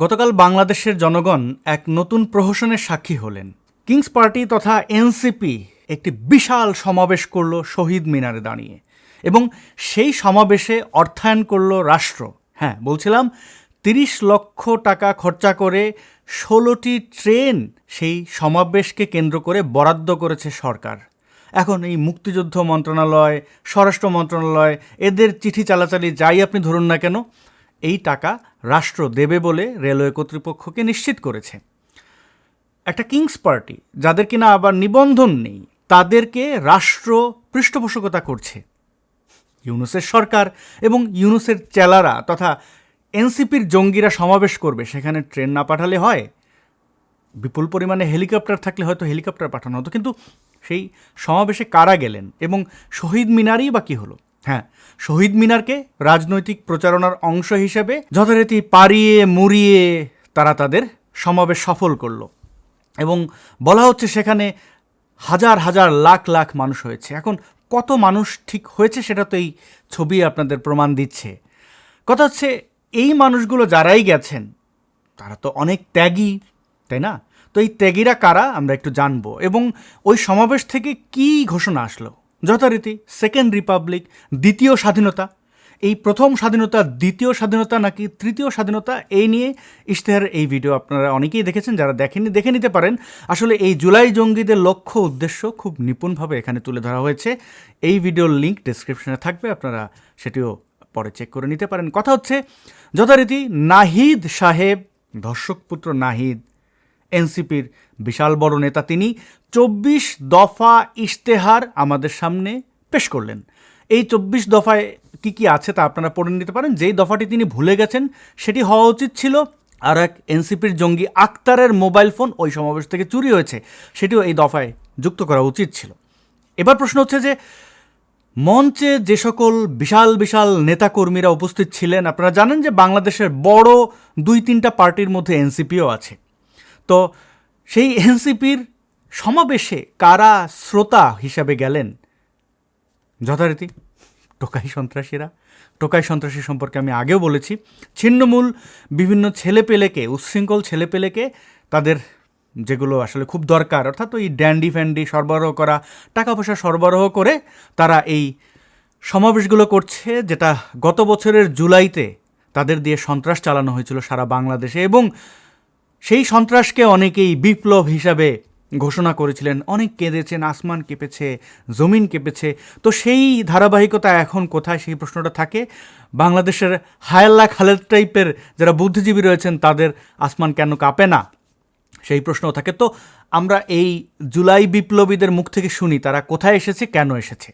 গতকাল বাংলাদেশের জনগণ এক নতুন প্রহসনের সাক্ষী হলেন। কিংস পার্টি তথা এনসিপি একটি বিশাল সমাবেশ করল শহীদ মিনারে দাঁড়িয়ে। এবং সেই সমাবেশে অর্থায়ন করল রাষ্ট্র। হ্যাঁ বলছিলাম, তিরিশ লক্ষ টাকা খরচা করে ষোলোটি ট্রেন সেই সমাবেশকে কেন্দ্র করে বরাদ্দ করেছে সরকার। এখন এই মুক্তিযুদ্ধ মন্ত্রণালয়, স্বরাষ্ট্র মন্ত্রণালয়, এদের চিঠি চালাচালি যাই আপনি ধরুন না কেন, এই টাকা রাষ্ট্র দেবে বলে রেলওয়ে কর্তৃপক্ষকে নিশ্চিত করেছে। একটা কিংস পার্টি, যাদের কিনা আবার নিবন্ধন নেই, তাদেরকে রাষ্ট্র পৃষ্ঠপোষকতা করছে। ইউনুসের সরকার এবং ইউনুসের চেলারা তথা এনসিপির জঙ্গিরা সমাবেশ করবে, সেখানে ট্রেন না পাঠালে হয়। বিপুল পরিমাণে হেলিকপ্টার থাকলে হয়তো হেলিকপ্টার পাঠানো হতো, কিন্তু সেই সমাবেশে কারা গেলেন এবং শহীদ মিনারই বা কী হলো? হ্যাঁ শহীদ মিনারকে রাজনৈতিক প্রচারণার অংশ হিসেবে যথারীতি পারিয়ে মুড়িয়ে তারা তাদের সমাবেশ সফল করল। এবং বলা হচ্ছে সেখানে হাজার হাজার লাখ লাখ মানুষ হয়েছে। এখন কত মানুষ ঠিক হয়েছে সেটা তো এই ছবি আপনাদের প্রমাণ দিচ্ছে। কথা হচ্ছে এই মানুষগুলো যারাই গেছেন, তারা তো অনেক ত্যাগী তাই না? তো এই ত্যাগীরা কারা? আমরা একটু জানব। এবং ওই সমাবেশ থেকে কি ঘোষণা আসলো? যথারীতি সেকেন্ড রিপাবলিক, দ্বিতীয় স্বাধীনতা। এই প্রথম স্বাধীনতা, দ্বিতীয় স্বাধীনতা নাকি তৃতীয় স্বাধীনতা, এই নিয়ে ইশতেহার এই ভিডিও আপনারা অনেকেই দেখেছেন, যারা দেখেননি, দেখে নিতে পারেন। আসলে এই জুলাই জঙ্গিদের লক্ষ্য উদ্দেশ্য খুব নিপুণভাবে এখানে তুলে ধরা হয়েছে। এই ভিডিওর লিঙ্ক ডিসক্রিপশনে থাকবে, আপনারা সেটিও পরে চেক করে নিতে পারেন। কথা হচ্ছে, যথারীতি নাহিদ সাহেব ধর্ষকপুত্র নাহিদ এনসিপির বিশাল বড় নেতা তিনি চব্বিশ দফা ইশতেহার আমাদের সামনে পেশ করলেন। এই চব্বিশ দফায় কি কি আছে তা আপনারা পড়ে নিতে পারেন। যেই দফাটি তিনি ভুলে গেছেন, সেটি হওয়া উচিত ছিল আর এক এনসিপির জঙ্গি আক্তারের মোবাইল ফোন ওই সমাবেশ থেকে চুরি হয়েছে, সেটিও এই দফায় যুক্ত করা উচিত ছিল। এবার প্রশ্ন হচ্ছে যে, মঞ্চে যে সকল বিশাল বিশাল নেতাকর্মীরা উপস্থিত ছিলেন, আপনারা জানেন যে বাংলাদেশের বড় দুই তিনটা পার্টির মধ্যে এনসিপিও আছে। তো সেই এনসিপির সমাবেশে কারা শ্রোতা হিসাবে গেলেন? যথারীতি টোকাই সন্ত্রাসীরা। টোকাই সন্ত্রাসী সম্পর্কে আমি আগেও বলেছি। ছিন্নমূল বিভিন্ন ছেলেপেলেকে, উচ্ছৃঙ্খল ছেলেপেলেকে তাদের যেগুলো আসলে খুব দরকার, অর্থাৎ ওই ড্যান্ডি ফ্যান্ডি সরবরাহ করা টাকা পয়সা সরবরাহ করে তারা এই সমাবেশগুলো করছে, যেটা গত বছরের জুলাইতে তাদের দিয়ে সন্ত্রাস চালানো হয়েছিল সারা বাংলাদেশে এবং সেই সন্ত্রাসকে অনেকেই বিপ্লব হিসাবে ঘোষণা করেছিলেন। অনেক কেঁদেছেন আসমান কেঁপেছে জমিন কেঁপেছে। তো সেই ধারাবাহিকতা এখন কোথায়? সেই প্রশ্নটা থাকে। বাংলাদেশের হায়াল্লা খালেদ টাইপের যারা বুদ্ধিজীবী রয়েছেন তাদের আসমান কেন কাঁপে না? সেই প্রশ্নও থাকে। তো আমরা এই জুলাই বিপ্লবীদের মুখ থেকে শুনি তারা কোথায় এসেছে কেন এসেছে?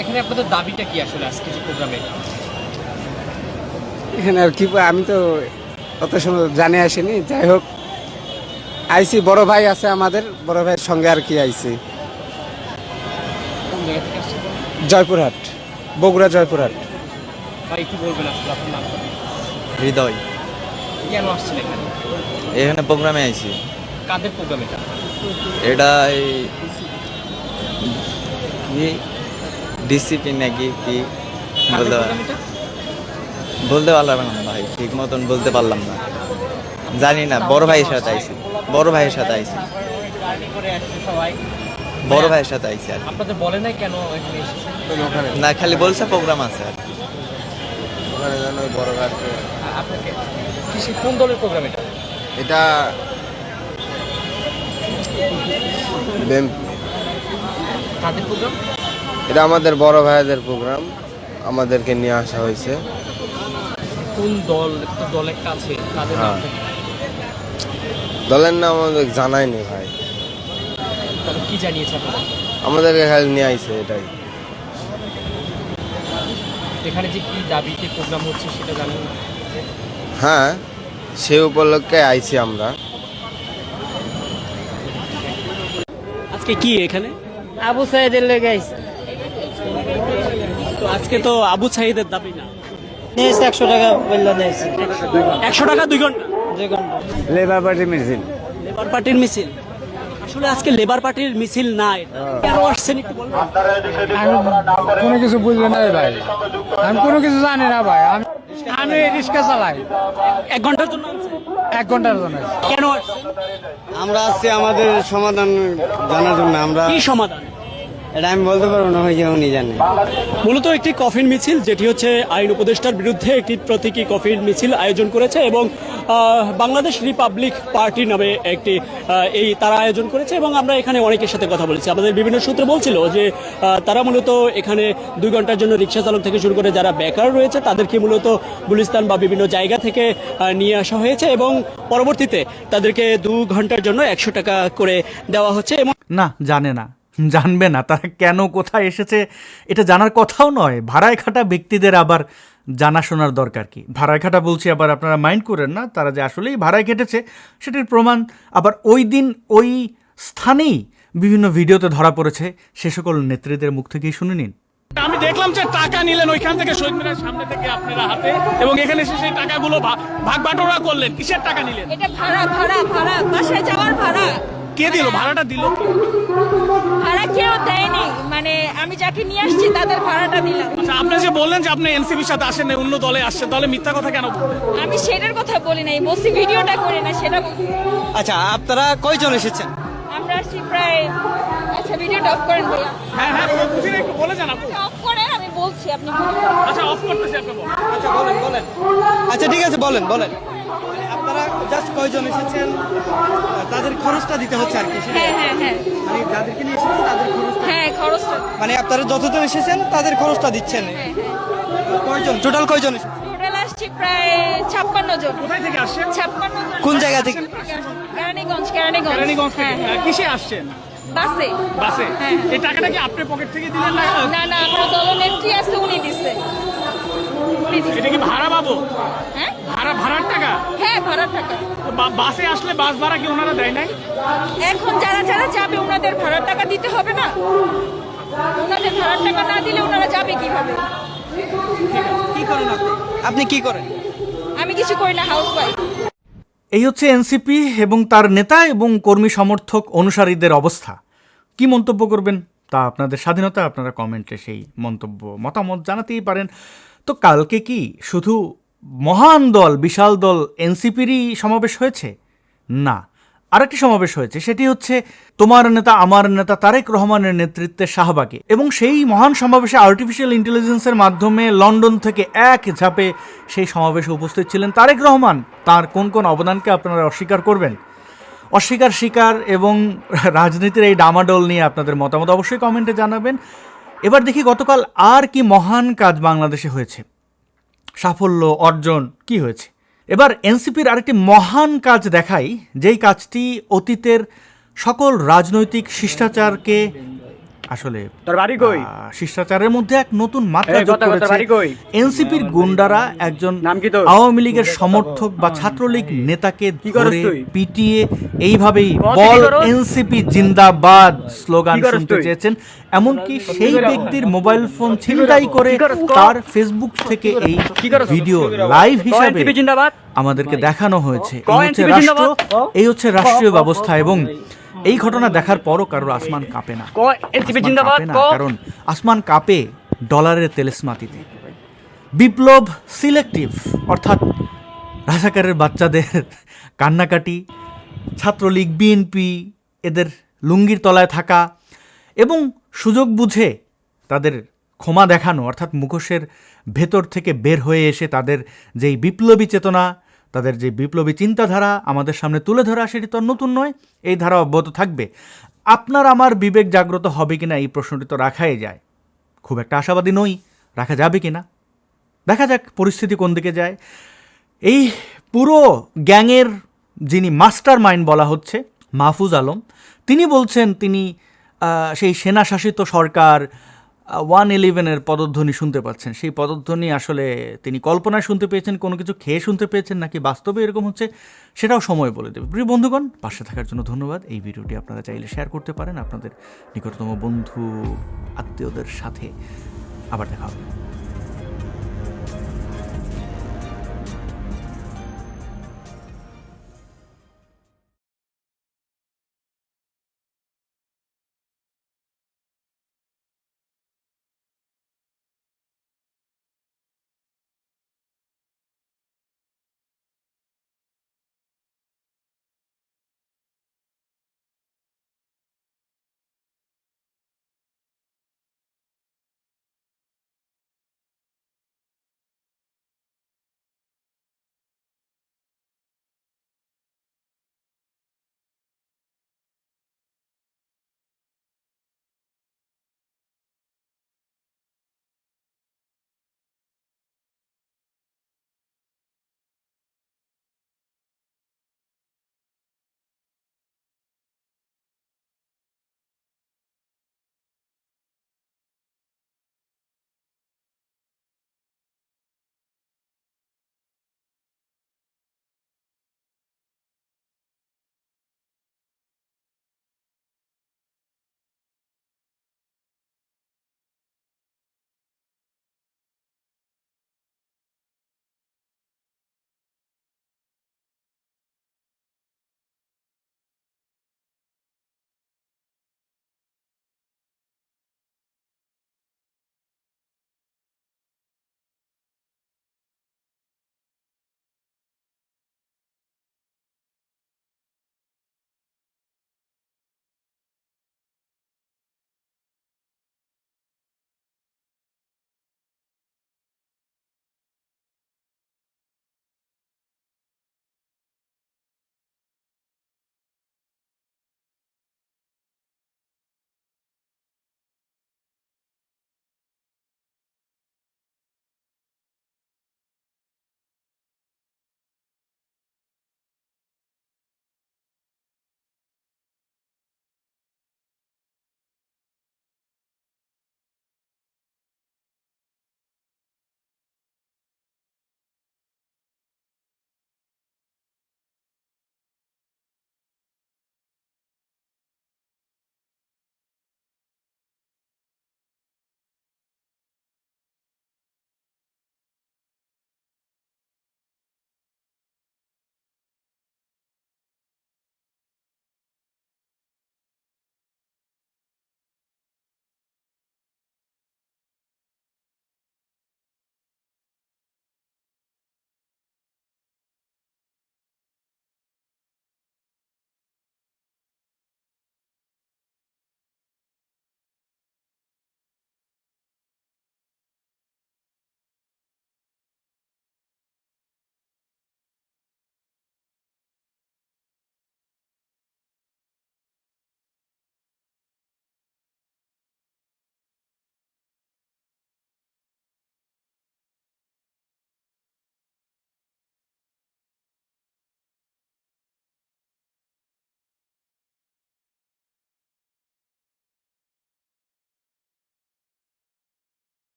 এখানে আপনাদের দাবিটা কি আসলে আজকে যে প্রোগ্রামে? এখানে আর কি আমি তো অত সময় জানে আসিনি। যাই হোক আইসি বড় ভাই আছে আমাদের বড় ভাইয়ের সঙ্গে আর কি আইসি। জয়পুরহাট বগুড়া জয়পুরহাট। ভাই একটু বলবেন আসলে আপনার নামটা। হৃদয়। কেন আসছেন এখানে? এখানে প্রোগ্রামে আইছি কাদের প্রোগ্রাম এটা? এটা এই কি? ডিসিপ্লিন নাকি কি? বলতে বলতে পারলাম না ভাই ঠিক মতন বলতে পারলাম না। জানি না বড় ভাইয়ের সাথে আইছি বড় ভাইয়ের সাথে আইছি। বড় ভাইয়ের সাথে আইছি আর আপনাদের বলে নাই কেন না খালি বলছে প্রোগ্রাম আছে আর ওখানে কি। আ- আপনাকে কিসে কোন দলের প্রোগ্রাম এটা? এটা কাদের প্রোগ্রাম? এটা আমাদের বড় ভাইদের প্রোগ্রাম। আমাদেরকে নিয়ে আসা হয়েছে। কোন দল তো দলের কাছে তাদের নাম হ্যাঁ। দলের নাম আমাদের জানায়নি ভাই। কি জানিয়েছে আপনারা? আমাদেরকে খালি নিয়ে আইছে এটাই। এখানে যে কি দাবিতে প্রোগ্রাম হচ্ছে সেটা জানেন? হ্যাঁ সে উপলক্ষে আইছি আমরা। আজকে কি এখানে? আবু সাইদের লেগে আইছে। তো আজকে তো আবু সাহিদের দাবি না। নিয়েছে একশো টাকা বলল নিয়েছে। একশো টাকা দুই ঘণ্টা? দুই ঘণ্টা। লেবার পার্টি মিছিল লেবার পার্টির মিছিল আসলে আজকে লেবার পার্টির মিছিল নাই কেন আসছেন একটু বলবেন কোনো কিছু বুঝলি না রে ভাই। আমি কোনো কিছু জানি না ভাই। আমি আমি রিক্সা চালাই। এক ঘণ্টার জন্য এক ঘণ্টার জন্য। কেন আসছেন আমরা আসছি আমাদের সমাধান জানার জন্য আমরা কি সমাধান? এটা আমি বলতে পারব না হয়ে উনি জানে। মূলত একটি কফিন মিছিল যেটি হচ্ছে আইন উপদেষ্টার বিরুদ্ধে একটি প্রতীকী কফিন মিছিল আয়োজন করেছে এবং বাংলাদেশ রিপাবলিক পার্টি নামে একটি এই তারা আয়োজন করেছে এবং আমরা এখানে অনেকের সাথে কথা বলেছি। আমাদের বিভিন্ন সূত্রে বলছিল যে তারা মূলত এখানে দুই ঘণ্টার জন্য রিক্সা চালক থেকে শুরু করে যারা বেকার রয়েছে তাদেরকে মূলত গুলিস্তান বা বিভিন্ন জায়গা থেকে নিয়ে আসা হয়েছে এবং পরবর্তীতে তাদেরকে দু ঘণ্টার জন্য একশো টাকা করে দেওয়া হচ্ছে এবং না জানে না। জানবে না তারা কেন কোথায় এসেছে এটা জানার কথাও নয়। ভাড়ায় খাটা ব্যক্তিদের আবার জানাশোনার দরকার কি? ভাড়ায় খাটা বলছি আবার আপনারা মাইন্ড করেন না তারা যে আসলেই ভাড়ায় কেটেছে সেটির প্রমাণ আবার ওই দিন ওই স্থানেই বিভিন্ন ভিডিওতে ধরা পড়েছে। সে সকল নেত্রীদের মুখ থেকেই শুনে নিন। আমি দেখলাম যে টাকা নিলেন ওইখান থেকে শহীদ মিনারের সামনে থেকে আপনারা হাতে এবং এখানে এসে সেই টাকাগুলো ভাগ বাটোয়ারা করলেন। কিসের টাকা নিলেন? এটা ভাড়া ভাড়া ভাড়া বাসায় যাওয়ার ভাড়া। কে দিল ভাড়াটা দিল কে? ভাড়া কেউ দেয়নি মানে আমি যাকে নিয়ে আসছি তাদের ভাড়াটা দিলাম আচ্ছা আপনি যে বললেন যে আপনি এনসিপির সাথে আসেন না, অন্য দলে আসছে তাহলে মিথ্যা কথা কেন বললেন? আমি সেটার কথা বলি নাই বলছি ভিডিওটা করি না সেটা বলছি আচ্ছা আপনারা কয়জন এসেছেন আমরা আসছি প্রায় আচ্ছা ভিডিওটা অফ করেন ভাইয়া হ্যাঁ হ্যাঁ বুঝি না, একটু বলে যান আপু অফ করেন আমি বলছি আপনি বলুন। আচ্ছা অফ করতেছি আপনি বলেন। আচ্ছা বলেন বলেন। আচ্ছা ঠিক আছে বলেন বলেন। আপনারা জাস্ট কয়জন এসেছেন? তাদের খরচটা দিতে হচ্ছে আর কি হ্যাঁ হ্যাঁ হ্যাঁ। মানে যাদেরকে নিয়ে এসেছেন তাদের খরচ হ্যাঁ খরচটা মানে আপনারা যতজন এসেছেন তাদের খরচটা দিচ্ছেন। কয়জন? টোটাল কয়জন এসেছেন? টোটাল আসছি প্রায় ছাপ্পান্ন জন। কোথায় থেকে আসছেন? ছাপ্পান্ন কোন জায়গা থেকে? কেরানীগঞ্জ কেরানীগঞ্জ। কেরানীগঞ্জ কিসে আসছেন? বাসে। বাসে? হ্যাঁ। এই টাকাটা কি আপনি পকেট থেকে দিলেন না না আমার দলনেত্রী আছে উনি দিচ্ছে এটা কি ভাড়া পাবো হ্যাঁ? ভাড়া ভাড়ার টাকা? হ্যাঁ ভাড়া টাকা। বাসে আসলে বাস ভাড়া কি ওনারা দেয় নাই? এখন যারা যারা যাবে ওনাদের ভাড়ার টাকা দিতে হবে না? ওনাদের ভাড়ার টাকা না দিলে ওনারা যাবে কীভাবে? কি করেন আপনি? আপনি কি করেন? আমি কিছু করি না হাউস ওয়াইফ এই হচ্ছে এনসিপি এবং তার নেতা এবং কর্মী সমর্থক অনুসারীদের অবস্থা। কি মন্তব্য করবেন তা আপনাদের স্বাধীনতা আপনারা কমেন্টে সেই মন্তব্য মতামত জানাতেই পারেন। তো কালকে কি শুধু মহান দল, বিশাল দল এনসিপিরই সমাবেশ হয়েছে? না। আরেকটি সমাবেশ হয়েছে, সেটি হচ্ছে তোমার নেতা, আমার নেতা তারেক রহমানের নেতৃত্বে শাহবাগে এবং সেই মহান সমাবেশে আর্টিফিশিয়াল ইন্টেলিজেন্সের মাধ্যমে লন্ডন থেকে এক ঝাপে সেই সমাবেশে উপস্থিত ছিলেন তারেক রহমান। তার কোন কোন অবদানকে আপনারা অস্বীকার করবেন? অস্বীকার, স্বীকার এবং রাজনীতির এই ডামাডোল নিয়ে আপনাদের মতামত অবশ্যই কমেন্টে জানাবেন। এবার দেখি গতকাল আর কি মহান কাজ বাংলাদেশে হয়েছে। সাফল্য অর্জন কি হয়েছে? এবার এনসিপির আরেকটি মহান কাজ দেখাই, যেই কাজটি অতীতের সকল রাজনৈতিক শিষ্টাচারকে আসলে তোর বাড়ি কই শিষ্টাচারের মধ্যে এক নতুন মাত্রা যোগ করেছে এনসিপির গুন্ডারা একজন? আওয়ামী লীগের সমর্থক বা ছাত্রলীগ নেতাকে ধরে পিটিয়ে এইভাবেই বল এনসিপি জিন্দাবাদ স্লোগান শুনতে চেয়েছেন এমনকি সেই ব্যক্তির মোবাইল ফোন ছিনতাই করে? তার ফেসবুক থেকে এই ভিডিও লাইভ হিসাবে আমাদেরকে দেখানো হয়েছে এই হচ্ছে রাষ্ট্র এই হচ্ছে রাষ্ট্রীয় ব্যবস্থা এবং এই ঘটনা দেখার পরও কারোর আসমান কাঁপে না। কাঁপে কারণ আসমান কাঁপে ডলারের তেলেসমাতিতে। বিপ্লব সিলেক্টিভ অর্থাৎ রাজাকারের বাচ্চাদের কান্নাকাটি ছাত্রলীগ বিএনপি এদের লুঙ্গির তলায় থাকা এবং সুযোগ বুঝে তাদের ক্ষমা দেখানো অর্থাৎ মুখোশের ভেতর থেকে বের হয়ে এসে তাদের যেই বিপ্লবী চেতনা তাদের যে বিপ্লবী চিন্তাধারা আমাদের সামনে তুলে ধরা সেটি তো নতুন নয়, এই ধারা অব্যাহত থাকবে। আপনার আমার বিবেক জাগ্রত হবে কিনা এই প্রশ্নটি তো রাখাই যায়। খুব একটা আশাবাদী নই, রাখা যাবে কিনা? দেখা যাক পরিস্থিতি কোন দিকে যায়। এই পুরো গ্যাংয়ের যিনি মাস্টার মাইন্ড বলা হচ্ছে, মাহফুজ আলম, তিনি বলছেন তিনি সেই সেনাশাসিত সরকার ওয়ান ইলেভেনের পদধ্বনি শুনতে পাচ্ছেন। সেই পদধ্বনি আসলে তিনি কল্পনায় শুনতে পেয়েছেন, কোনো কিছু খেয়ে শুনতে পেয়েছেন নাকি বাস্তবে এরকম হচ্ছে, সেটাও সময় বলে দেবে। প্রিয় বন্ধুগণ, পাশে থাকার জন্য ধন্যবাদ। এই ভিডিওটি আপনারা চাইলে শেয়ার করতে পারেন। আপনাদের নিকটতম বন্ধু, আত্মীয়দের সাথে আবার দেখা হবে।